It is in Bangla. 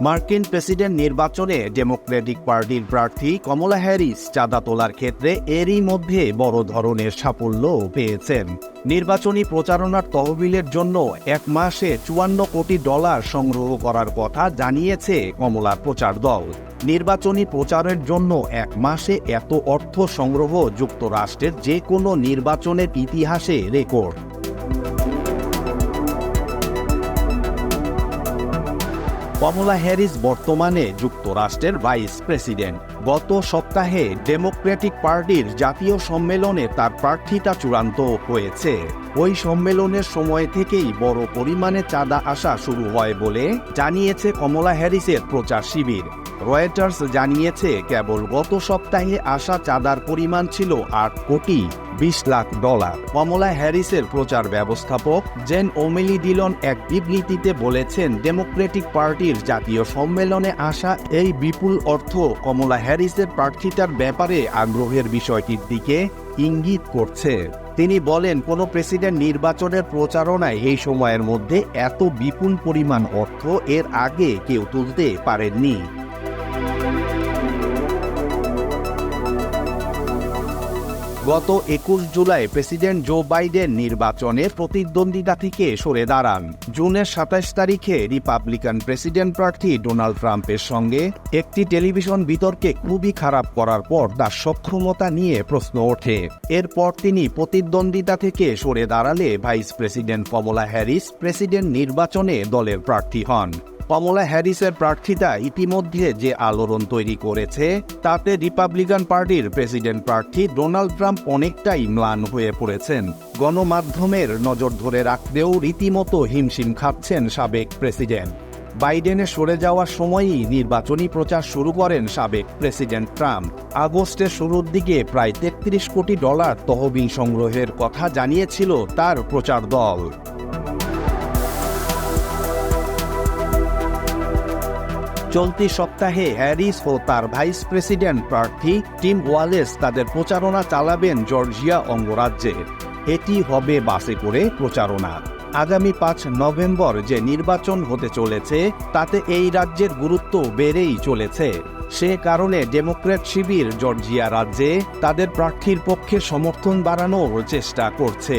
মার্কিন প্রেসিডেন্ট নির্বাচনে ডেমোক্রেটিক পার্টির প্রার্থী কমলা হ্যারিস চাঁদা তোলার ক্ষেত্রে এরই মধ্যে বড় ধরনের সাফল্য পেয়েছেন। নির্বাচনী প্রচারণার তহবিলের জন্য এক মাসে চুয়ান্ন কোটি ডলার সংগ্রহ করার কথা জানিয়েছে কমলার প্রচার দল। নির্বাচনী প্রচারের জন্য এক মাসে এত অর্থ সংগ্রহ যুক্তরাষ্ট্রের যে কোনো নির্বাচনের ইতিহাসে রেকর্ড। কমলা হ্যারিস বর্তমানে যুক্তরাষ্ট্রের ভাইস প্রেসিডেন্ট। গত সপ্তাহে ডেমোক্রেটিক পার্টির জাতীয় সম্মেলনে তার প্রার্থিতা চূড়ান্ত হয়েছে। ওই সম্মেলনের সময় থেকেই বড় পরিমাণে চাঁদা আসা শুরু হয় বলে জানিয়েছে কমলা হ্যারিসের প্রচার শিবির। রয়টার্স জানিয়েছে, কেবল গত সপ্তাহে আসা চাঁদার পরিমাণ ছিল আট কোটি বিশ লাখ ডলার। কমলা হ্যারিসের প্রচার ব্যবস্থাপক জেন ওমেলি ডিলন এক বিবৃতিতে বলেছেন, ডেমোক্রেটিক পার্টির জাতীয় সম্মেলনে আসা এই বিপুল অর্থ কমলা হ্যারিসের প্রার্থিতার ব্যাপারে আগ্রহের বিষয়টির দিকে ইঙ্গিত করছে। তিনি বলেন, কোনো প্রেসিডেন্ট নির্বাচনের প্রচারণায় এই সময়ের মধ্যে এত বিপুল পরিমাণ অর্থ এর আগে কেউ তুলতে পারেননি। গত একুশ জুলাই প্রেসিডেন্ট জো বাইডেন নির্বাচনে প্রতিদ্বন্দ্বিতা থেকে সরে দাঁড়ান। জুনের সাতাশ তারিখে রিপাবলিকান প্রেসিডেন্ট প্রার্থী ডোনাল্ড ট্রাম্পের সঙ্গে একটি টেলিভিশন বিতর্কে খুবই খারাপ করার পর তার সক্ষমতা নিয়ে প্রশ্ন ওঠে। এরপর তিনি প্রতিদ্বন্দ্বিতা থেকে সরে দাঁড়ালে vice president Kamala Harris president নির্বাচনে দলের প্রার্থী হন। কমলা হ্যারিসের প্রার্থিতা ইতিমধ্যে যে আলোড়ন তৈরি করেছে, তাতে রিপাবলিকান পার্টির প্রেসিডেন্ট প্রার্থী ডোনাল্ড ট্রাম্প অনেকটাই ম্লান হয়ে পড়েছেন। গণমাধ্যমের নজর ধরে রাখতেও রীতিমতো হিমশিম খাচ্ছেন সাবেক প্রেসিডেন্ট। বাইডেনে সরে যাওয়ার সময়ই নির্বাচনী প্রচার শুরু করেন সাবেক প্রেসিডেন্ট ট্রাম্প। আগস্টের শুরুর দিকে প্রায় তেত্রিশ কোটি ডলার তহবিল সংগ্রহের কথা জানিয়েছিল তার প্রচার দল। চলতি সপ্তাহে হ্যারিস ও তার ভাইস প্রেসিডেন্ট প্রার্থী টিম ওয়ালেস তাদের প্রচারণা চালাবেন জর্জিয়া অঙ্গরাজ্যে। এটি হবে বাসে করে প্রচারণা। আগামী পাঁচ নভেম্বর যে নির্বাচন হতে চলেছে, তাতে এই রাজ্যের গুরুত্ব বেড়েই চলেছে। সে কারণে ডেমোক্র্যাট শিবির জর্জিয়া রাজ্যে তাদের প্রার্থীর পক্ষে সমর্থন বাড়ানোর চেষ্টা করছে।